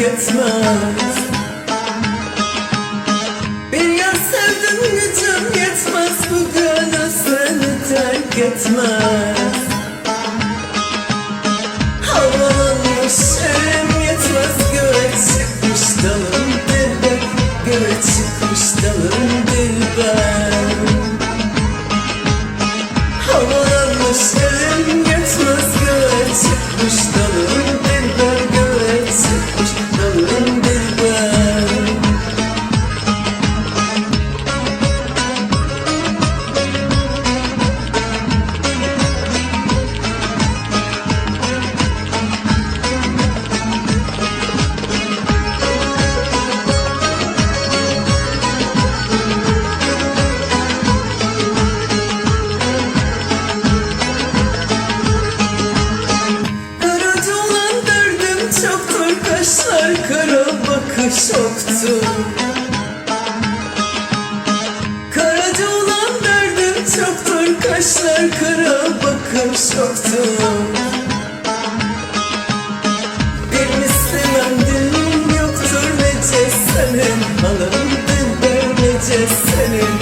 etmez. Bir yar sevdim gücüm yetmez. Bugün seni terk etmez. Havalanmış elim yetmez. Göğe çıkmış dalım dilber Göğe çıkmış dalım dilber Havalanmış Kaşlar kara bakış yoktur Karaca olan derdim çoktur Kaşlar kara bakış yoktur Bir mislimen dilim yoktur Nece senin alın dilber Nece senin